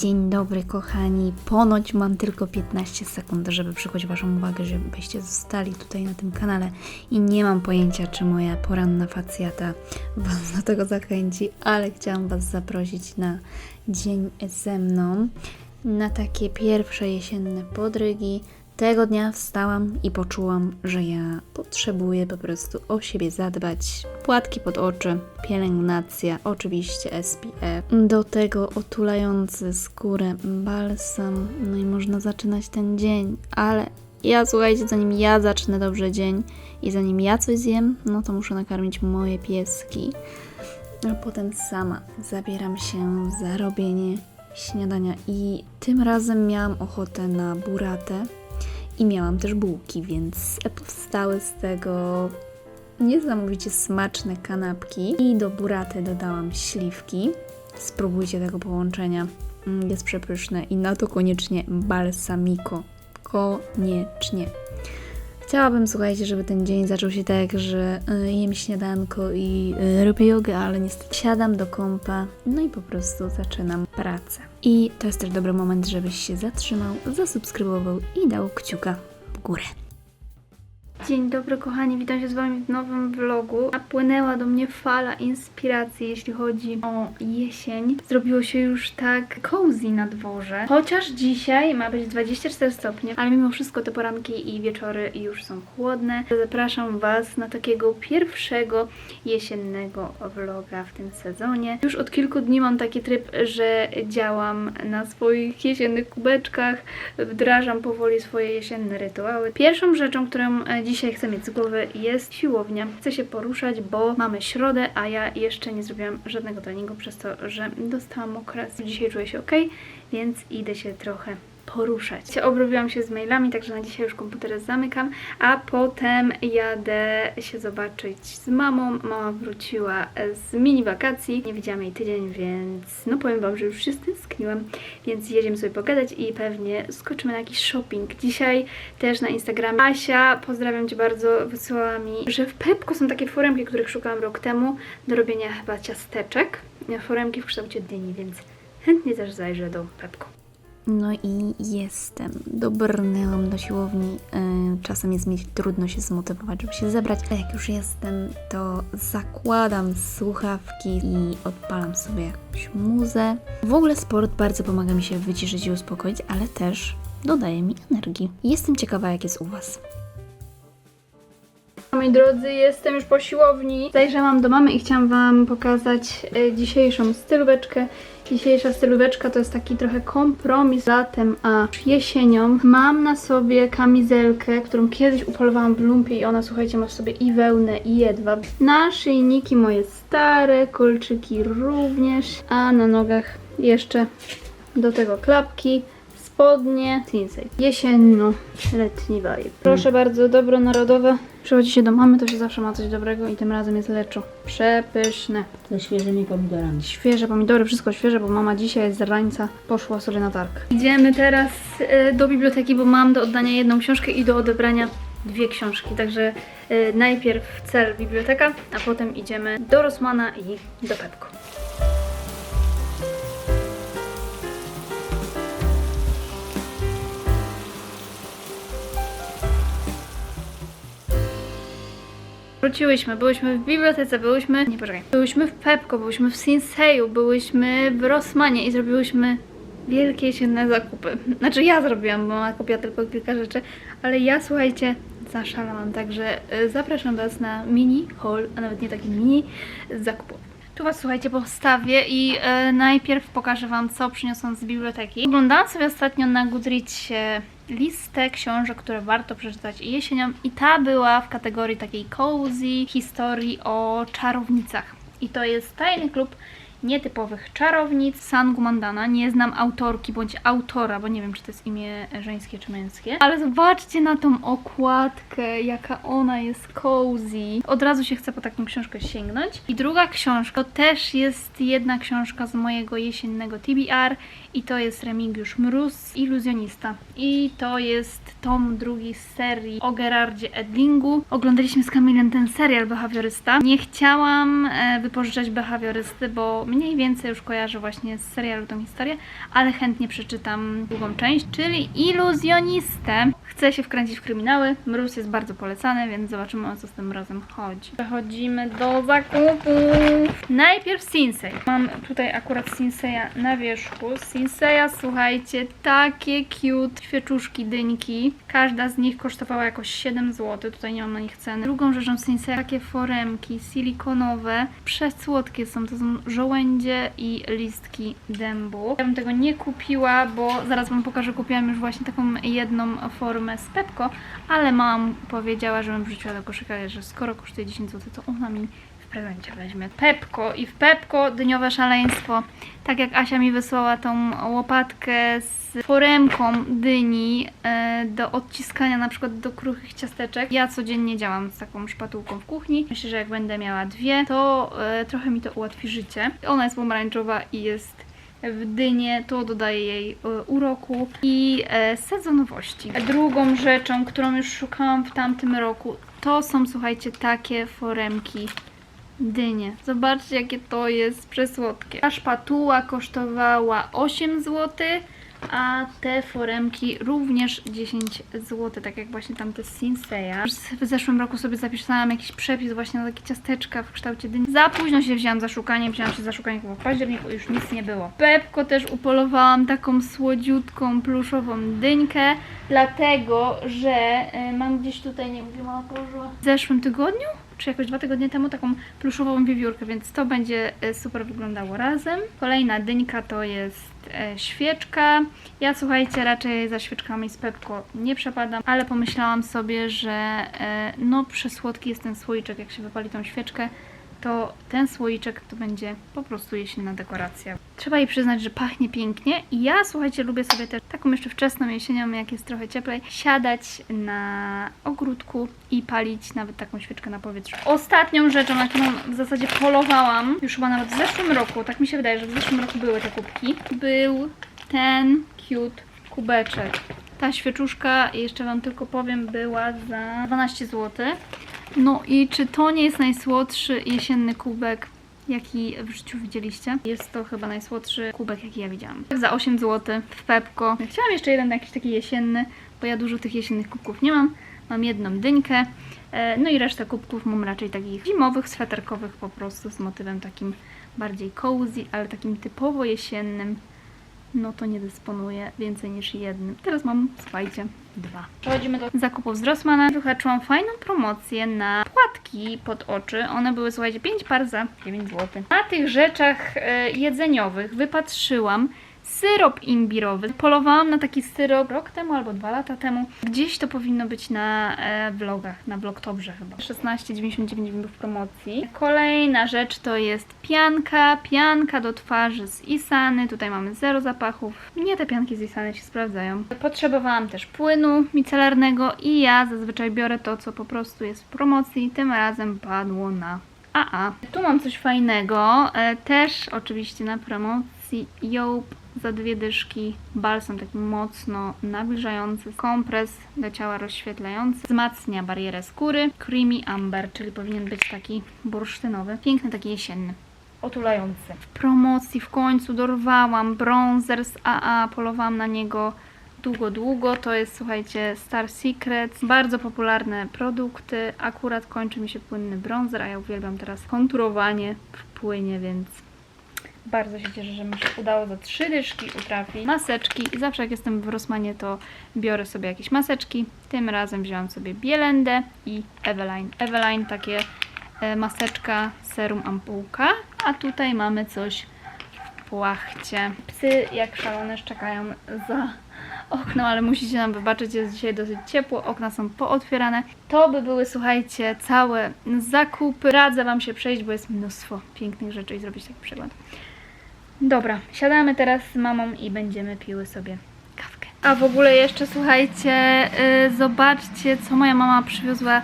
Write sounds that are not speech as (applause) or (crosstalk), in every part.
Dzień dobry kochani. Ponoć mam tylko 15 sekund, żeby przykuć Waszą uwagę, żebyście zostali tutaj na tym kanale i nie mam pojęcia, czy moja poranna facjata Was do tego zachęci, ale chciałam Was zaprosić na dzień ze mną, na takie pierwsze jesienne podrygi. Tego dnia wstałam i poczułam, że ja potrzebuję po prostu o siebie zadbać. Płatki pod oczy, pielęgnacja, oczywiście SPF. Do tego otulający skórę balsam. No i można zaczynać ten dzień, ale ja słuchajcie, zanim ja zacznę dobrze dzień i zanim ja coś zjem, no to muszę nakarmić moje pieski. A potem sama zabieram się za robienie śniadania i tym razem miałam ochotę na buratę i miałam też bułki, więc powstały z tego niesamowicie smaczne kanapki i do buraty dodałam śliwki. Spróbujcie tego połączenia, Mm, jest przepyszne i na to koniecznie balsamico. Koniecznie. Chciałabym, słuchajcie, żeby ten dzień zaczął się tak, że y, jem śniadanko i y, robię jogę, ale niestety siadam do kąpa, no i po prostu zaczynam pracę. I to jest też dobry moment, żebyś się zatrzymał, zasubskrybował i dał kciuka w górę. Dzień dobry kochani, witam się z Wami w nowym vlogu. Napłynęła do mnie fala inspiracji, jeśli chodzi o jesień. Zrobiło się już tak cozy na dworze. Chociaż dzisiaj ma być 24 stopnie, ale mimo wszystko te poranki i wieczory już są chłodne. Zapraszam Was na takiego pierwszego jesiennego vloga w tym sezonie. Już od kilku dni mam taki tryb, że działam na swoich jesiennych kubeczkach, wdrażam powoli swoje jesienne rytuały. Pierwszą rzeczą, którą e, dzisiaj chcę mieć z głowy jest siłownia. Chcę się poruszać, bo mamy środę, a ja jeszcze nie zrobiłam żadnego treningu przez to, że dostałam okres. Dzisiaj czuję się ok, więc idę się trochę poruszać. Obrobiłam się z mailami, także na dzisiaj już komputer zamykam, a potem jadę się zobaczyć z mamą. Mama wróciła z mini wakacji, nie widziałam jej tydzień, więc no powiem Wam, że już się stęskniłam, więc jedziemy sobie pogadać i pewnie skoczymy na jakiś shopping. Dzisiaj też na Instagramie Asia, pozdrawiam Cię bardzo, wysłała mi, że w Pepko są takie foremki, których szukałam rok temu do robienia chyba ciasteczek. Foremki w kształcie dyni, więc chętnie też zajrzę do Pepko. No i jestem. Dobrnęłam do siłowni. Yy, czasem jest mi trudno się zmotywować, żeby się zebrać, a jak już jestem, to zakładam słuchawki i odpalam sobie jakąś muzę. W ogóle sport bardzo pomaga mi się wyciszyć i uspokoić, ale też dodaje mi energii. Jestem ciekawa, jak jest u Was. Moi drodzy, jestem już po siłowni. Zajrzałam do mamy i chciałam Wam pokazać e, dzisiejszą stylóweczkę. Dzisiejsza stylóweczka to jest taki trochę kompromis latem a jesienią. Mam na sobie kamizelkę, którą kiedyś upolowałam w lumpie i ona, słuchajcie, ma w sobie i wełnę i jedwab. Naszyjniki moje stare, kolczyki również, a na nogach jeszcze do tego klapki spodnie, Sinsei. Jesienno-letni vibe. Proszę bardzo, dobro narodowe. Przychodzi się do mamy, to się zawsze ma coś dobrego i tym razem jest leczo. Przepyszne. Ze świeżymi pomidorami. Świeże pomidory, wszystko świeże, bo mama dzisiaj z rańca poszła sobie na targ. Idziemy teraz e, do biblioteki, bo mam do oddania jedną książkę i do odebrania dwie książki. Także e, najpierw cel biblioteka, a potem idziemy do Rosmana i do Pepko. Wróciłyśmy, byłyśmy w bibliotece, byłyśmy, nie poczekaj, byłyśmy w Pepko, byłyśmy w Sinseju, byłyśmy w Rossmanie i zrobiłyśmy wielkie jesienne zakupy. (laughs) Znaczy ja zrobiłam, bo mama kupiła tylko kilka rzeczy, ale ja słuchajcie, zaszalałam, także y, zapraszam Was na mini haul, a nawet nie taki mini, zakupów. Tu Was słuchajcie postawię i e, najpierw pokażę Wam co przyniosłam z biblioteki. Oglądałam sobie ostatnio na Goodreadsie listę książek, które warto przeczytać jesienią i ta była w kategorii takiej cozy historii o czarownicach. I to jest tajny klub nietypowych czarownic Sangu Mandana. Nie znam autorki bądź autora, bo nie wiem, czy to jest imię żeńskie czy męskie. Ale zobaczcie na tą okładkę, jaka ona jest cozy. Od razu się chce po taką książkę sięgnąć. I druga książka to też jest jedna książka z mojego jesiennego TBR i to jest Remigiusz Mróz, iluzjonista. I to jest tom drugi z serii o Gerardzie Edlingu. Oglądaliśmy z Kamilem ten serial Behawiorysta. Nie chciałam e, wypożyczać Behawiorysty, bo mniej więcej już kojarzę właśnie z serialu tą historię, ale chętnie przeczytam drugą część, czyli Iluzjonistę. Chcę się wkręcić w kryminały. Mróz jest bardzo polecany, więc zobaczymy o co z tym razem chodzi. Przechodzimy do zakupu. Najpierw Sinsei. Mam tutaj akurat Sinseya na wierzchu. Sinseya, słuchajcie, takie cute świeczuszki dyńki. Każda z nich kosztowała jakoś 7 zł. Tutaj nie mam na nich ceny. Drugą rzeczą Sinseya takie foremki silikonowe. Przesłodkie są. To są żołędzie i listki dębu. Ja bym tego nie kupiła, bo zaraz wam pokażę. Kupiłam już właśnie taką jedną formę z Pepko, ale mama powiedziała, żebym wrzuciła do koszyka, że skoro kosztuje 10 zł, to ona mi prezencie weźmie Pepko i w Pepko dyniowe szaleństwo. Tak jak Asia mi wysłała tą łopatkę z foremką dyni e, do odciskania na przykład do kruchych ciasteczek. Ja codziennie działam z taką szpatułką w kuchni. Myślę, że jak będę miała dwie, to e, trochę mi to ułatwi życie. Ona jest pomarańczowa i jest w dynie, to dodaje jej e, uroku i sezonowości. Drugą rzeczą, którą już szukałam w tamtym roku, to są, słuchajcie, takie foremki dynie. Zobaczcie, jakie to jest przesłodkie. Ta szpatuła kosztowała 8 zł, a te foremki również 10 zł, tak jak właśnie tamte Sinseya. W zeszłym roku sobie zapisałam jakiś przepis właśnie na takie ciasteczka w kształcie dyni. Za późno się wzięłam za szukanie, wzięłam się za szukanie chyba w październiku, już nic nie było. Pepko też upolowałam taką słodziutką, pluszową dyńkę, dlatego, że e, mam gdzieś tutaj, nie wiem, gdzie mama w zeszłym tygodniu czy jakoś dwa tygodnie temu taką pluszową wiewiórkę, więc to będzie e, super wyglądało razem. Kolejna dyńka to jest e, świeczka. Ja słuchajcie, raczej za świeczkami z Pepko nie przepadam, ale pomyślałam sobie, że e, no przesłodki jest ten słoiczek, jak się wypali tą świeczkę, to ten słoiczek to będzie po prostu jesienna dekoracja. Trzeba jej przyznać, że pachnie pięknie i ja, słuchajcie, lubię sobie też taką jeszcze wczesną jesienią, jak jest trochę cieplej, siadać na ogródku i palić nawet taką świeczkę na powietrzu. Ostatnią rzeczą, na którą w zasadzie polowałam, już chyba nawet w zeszłym roku, tak mi się wydaje, że w zeszłym roku były te kubki, był ten cute kubeczek. Ta świeczuszka, jeszcze Wam tylko powiem, była za 12 zł. No i czy to nie jest najsłodszy jesienny kubek, jaki w życiu widzieliście? Jest to chyba najsłodszy kubek, jaki ja widziałam. Za 8 zł w Pepko. Chciałam jeszcze jeden jakiś taki jesienny, bo ja dużo tych jesiennych kubków nie mam. Mam jedną dynkę, e, no i resztę kubków mam raczej takich zimowych, sweterkowych po prostu z motywem takim bardziej cozy, ale takim typowo jesiennym no to nie dysponuję więcej niż jednym. Teraz mam, słuchajcie, dwa. Przechodzimy do zakupów z Rossmana. Wyhaczyłam fajną promocję na płatki pod oczy. One były, słuchajcie, 5 par za 9 zł. Na tych rzeczach e, jedzeniowych wypatrzyłam syrop imbirowy. Polowałam na taki syrop rok temu albo dwa lata temu. Gdzieś to powinno być na e, vlogach, na vlogtobrze chyba. 16,99 był w promocji. Kolejna rzecz to jest pianka. Pianka do twarzy z Isany. Tutaj mamy zero zapachów. Nie te pianki z Isany się sprawdzają. Potrzebowałam też płynu micelarnego i ja zazwyczaj biorę to, co po prostu jest w promocji. Tym razem padło na AA. Tu mam coś fajnego. E, też oczywiście na promocji Joop za dwie dyszki. Balsam taki mocno nawilżający. Kompres do ciała rozświetlający. Wzmacnia barierę skóry. Creamy Amber, czyli powinien być taki bursztynowy. Piękny, taki jesienny. Otulający. W promocji w końcu dorwałam bronzer z AA. Polowałam na niego długo, długo. To jest, słuchajcie, Star Secrets. Bardzo popularne produkty. Akurat kończy mi się płynny bronzer, a ja uwielbiam teraz konturowanie w płynie, więc bardzo się cieszę, że mi się udało za trzy dyszki utrafić. Maseczki. Zawsze jak jestem w Rossmanie, to biorę sobie jakieś maseczki. Tym razem wziąłam sobie Bielendę i Eveline. Eveline takie e, maseczka, serum ampułka, a tutaj mamy coś w płachcie. Psy jak szalone szczekają za okno, ale musicie nam wybaczyć, jest dzisiaj dosyć ciepło, okna są pootwierane. To by były, słuchajcie, całe zakupy. Radzę Wam się przejść, bo jest mnóstwo pięknych rzeczy i zrobić taki przegląd. Dobra, siadamy teraz z mamą i będziemy piły sobie kawkę. A w ogóle jeszcze, słuchajcie, yy, zobaczcie, co moja mama przywiozła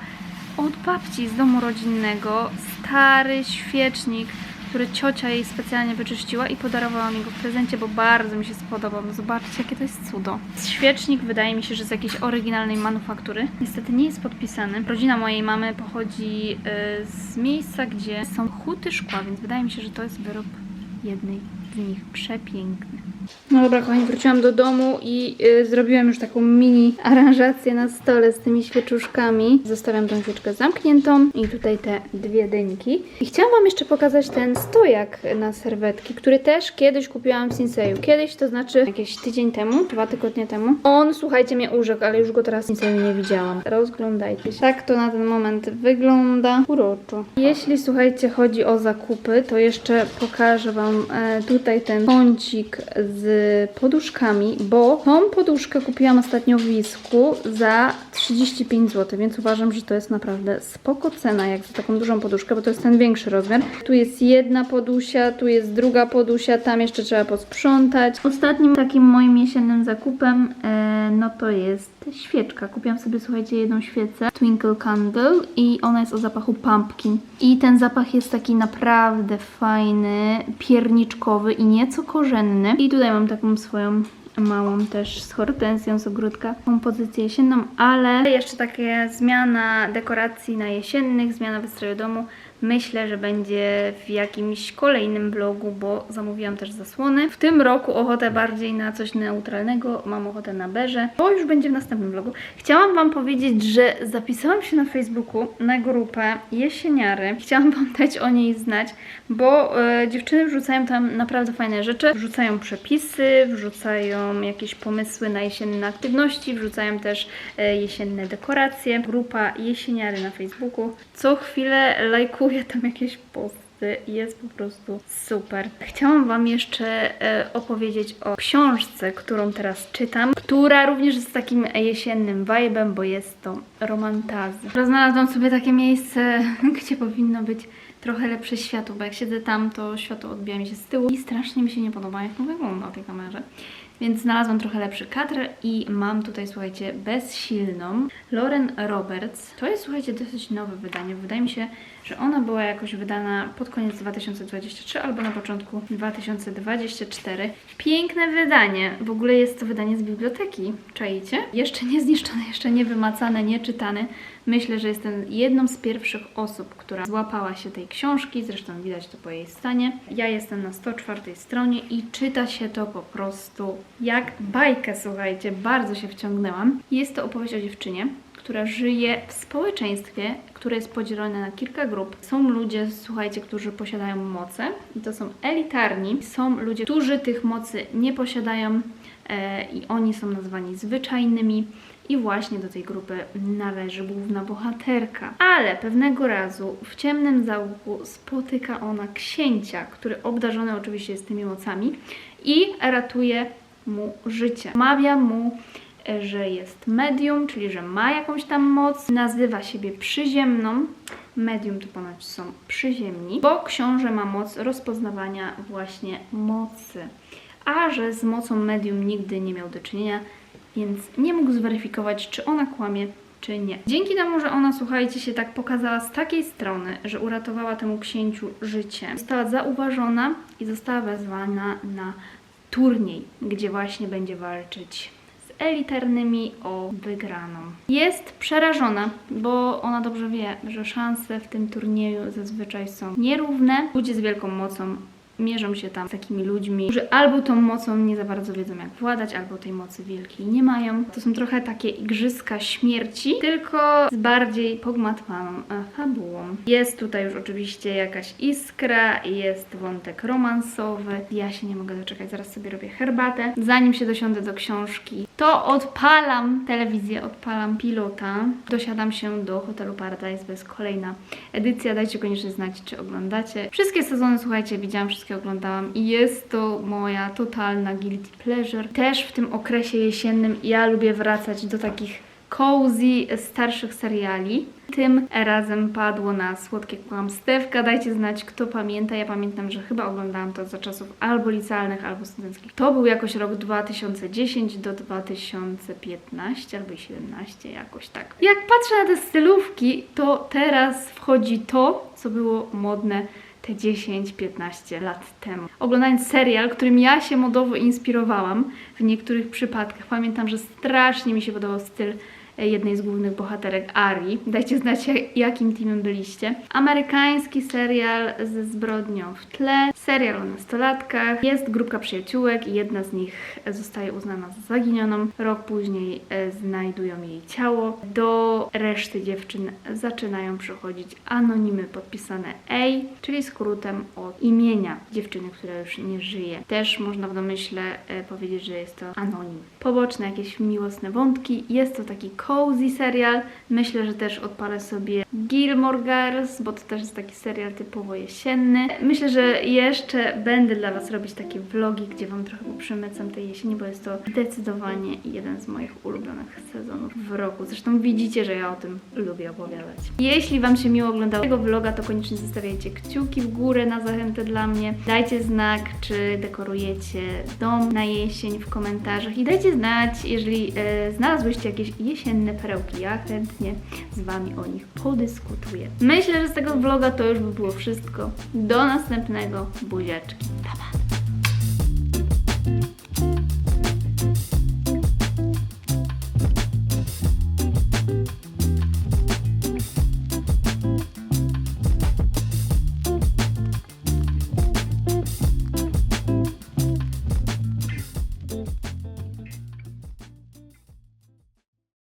od babci z domu rodzinnego. Stary świecznik, który ciocia jej specjalnie wyczyściła i podarowała mi go w prezencie, bo bardzo mi się spodobał. No Zobaczcie, jakie to jest cudo. Świecznik wydaje mi się, że z jakiejś oryginalnej manufaktury. Niestety nie jest podpisany. Rodzina mojej mamy pochodzi y, z miejsca, gdzie są huty szkła, więc wydaje mi się, że to jest wyrób jednej z nich przepiękny. No dobra, kochani, wróciłam do domu i y, zrobiłam już taką mini aranżację na stole z tymi świeczuszkami. Zostawiam tą świeczkę zamkniętą i tutaj te dwie dynki. I chciałam Wam jeszcze pokazać ten stojak na serwetki, który też kiedyś kupiłam w Sinseju. Kiedyś, to znaczy jakieś tydzień temu, dwa tygodnie temu. On, słuchajcie, mnie urzekł, ale już go teraz w Sinseju nie widziałam. Rozglądajcie się. Tak to na ten moment wygląda uroczo. Jeśli, słuchajcie, chodzi o zakupy, to jeszcze pokażę Wam e, tutaj ten kącik z poduszkami, bo tą poduszkę kupiłam ostatnio w Wisku za 35 zł, więc uważam, że to jest naprawdę spoko cena, jak za taką dużą poduszkę, bo to jest ten większy rozmiar. Tu jest jedna podusia, tu jest druga podusia, tam jeszcze trzeba posprzątać. Ostatnim takim moim jesiennym zakupem, e, no to jest świeczka. Kupiłam sobie, słuchajcie, jedną świecę Twinkle Candle i ona jest o zapachu pumpkin. I ten zapach jest taki naprawdę fajny, pierniczkowy i nieco korzenny. I tutaj mam taką swoją małą też z hortensją z ogródka kompozycję jesienną, ale jeszcze takie zmiana dekoracji na jesiennych, zmiana wystroju domu. Myślę, że będzie w jakimś kolejnym vlogu, bo zamówiłam też zasłony. W tym roku ochotę bardziej na coś neutralnego, mam ochotę na beże. To już będzie w następnym vlogu. Chciałam Wam powiedzieć, że zapisałam się na Facebooku na grupę jesieniary. Chciałam Wam dać o niej znać, bo e, dziewczyny wrzucają tam naprawdę fajne rzeczy. Wrzucają przepisy, wrzucają jakieś pomysły na jesienne aktywności, wrzucają też e, jesienne dekoracje. Grupa jesieniary na Facebooku. Co chwilę lajkuję tam jakieś posty. Jest po prostu super. Chciałam Wam jeszcze e, opowiedzieć o książce, którą teraz czytam, która również jest takim jesiennym vibem, bo jest to romantazy. Znalazłam sobie takie miejsce, (laughs) gdzie powinno być trochę lepsze światło, bo jak siedzę tam, to światło odbija mi się z tyłu i strasznie mi się nie podoba, jak to wygląda na tej kamerze. Więc znalazłam trochę lepszy kadr i mam tutaj, słuchajcie, bezsilną Lauren Roberts. To jest, słuchajcie, dosyć nowe wydanie. Wydaje mi się, że ona była jakoś wydana pod koniec 2023 albo na początku 2024. Piękne wydanie. W ogóle jest to wydanie z biblioteki. Czajcie? Jeszcze nie zniszczone, jeszcze nie wymacane, nie czytane. Myślę, że jestem jedną z pierwszych osób, która złapała się tej książki, zresztą widać to po jej stanie. Ja jestem na 104 stronie i czyta się to po prostu jak bajkę, słuchajcie, bardzo się wciągnęłam. Jest to opowieść o dziewczynie, która żyje w społeczeństwie, które jest podzielone na kilka grup. Są ludzie, słuchajcie, którzy posiadają moce i to są elitarni. Są ludzie, którzy tych mocy nie posiadają e, i oni są nazwani zwyczajnymi. I właśnie do tej grupy należy główna bohaterka. Ale pewnego razu w ciemnym zaułku spotyka ona księcia, który obdarzony oczywiście jest tymi mocami i ratuje mu życie. Mawia mu, że jest medium, czyli że ma jakąś tam moc, nazywa siebie przyziemną. Medium to ponoć są przyziemni, bo książę ma moc rozpoznawania właśnie mocy. A że z mocą medium nigdy nie miał do czynienia, więc nie mógł zweryfikować, czy ona kłamie, czy nie. Dzięki temu, że ona, słuchajcie, się tak pokazała z takiej strony, że uratowała temu księciu życie, została zauważona i została wezwana na turniej, gdzie właśnie będzie walczyć elitarnymi o wygraną. Jest przerażona, bo ona dobrze wie, że szanse w tym turnieju zazwyczaj są nierówne. Ludzie z wielką mocą mierzą się tam z takimi ludźmi, którzy albo tą mocą nie za bardzo wiedzą jak władać, albo tej mocy wielkiej nie mają. To są trochę takie igrzyska śmierci, tylko z bardziej pogmatwaną fabułą. Jest tutaj już oczywiście jakaś iskra, jest wątek romansowy. Ja się nie mogę doczekać, zaraz sobie robię herbatę. Zanim się dosiądę do książki, to odpalam telewizję, odpalam pilota. Dosiadam się do hotelu Paradise, to jest kolejna edycja. Dajcie koniecznie znać, czy oglądacie. Wszystkie sezony, słuchajcie, widziałam, wszystkie oglądałam i jest to moja totalna guilty pleasure. Też w tym okresie jesiennym ja lubię wracać do takich cozy, starszych seriali. Tym razem padło na słodkie kłamstewka. Dajcie znać, kto pamięta. Ja pamiętam, że chyba oglądałam to za czasów albo licealnych, albo studenckich. To był jakoś rok 2010 do 2015 albo 17, jakoś tak. Jak patrzę na te stylówki, to teraz wchodzi to, co było modne te 10-15 lat temu. Oglądając serial, którym ja się modowo inspirowałam w niektórych przypadkach, pamiętam, że strasznie mi się podobał styl jednej z głównych bohaterek Ari. Dajcie znać, jak- jakim teamem byliście. Amerykański serial ze zbrodnią w tle, serial o nastolatkach. Jest grupka przyjaciółek i jedna z nich zostaje uznana za zaginioną. Rok później e, znajdują jej ciało. Do reszty dziewczyn zaczynają przychodzić anonimy podpisane A, czyli skrótem od imienia dziewczyny, która już nie żyje. Też można w domyśle e, powiedzieć, że jest to anonim. Poboczne jakieś miłosne wątki. Jest to taki cozy serial. Myślę, że też odpalę sobie Gilmore Girls, bo to też jest taki serial typowo jesienny. Myślę, że jeszcze będę dla Was robić takie vlogi, gdzie Wam trochę przemycam tej jesieni, bo jest to zdecydowanie jeden z moich ulubionych sezonów w roku. Zresztą widzicie, że ja o tym lubię opowiadać. Jeśli Wam się miło oglądało tego vloga, to koniecznie zostawiajcie kciuki w górę na zachętę dla mnie. Dajcie znak, czy dekorujecie dom na jesień w komentarzach i dajcie znać, jeżeli e, znalazłyście jakieś jesienne perełki. Ja chętnie z Wami o nich podyskutuję. Myślę, że z tego vloga to już by było wszystko. Do następnego. Buziaczki. Pa, pa.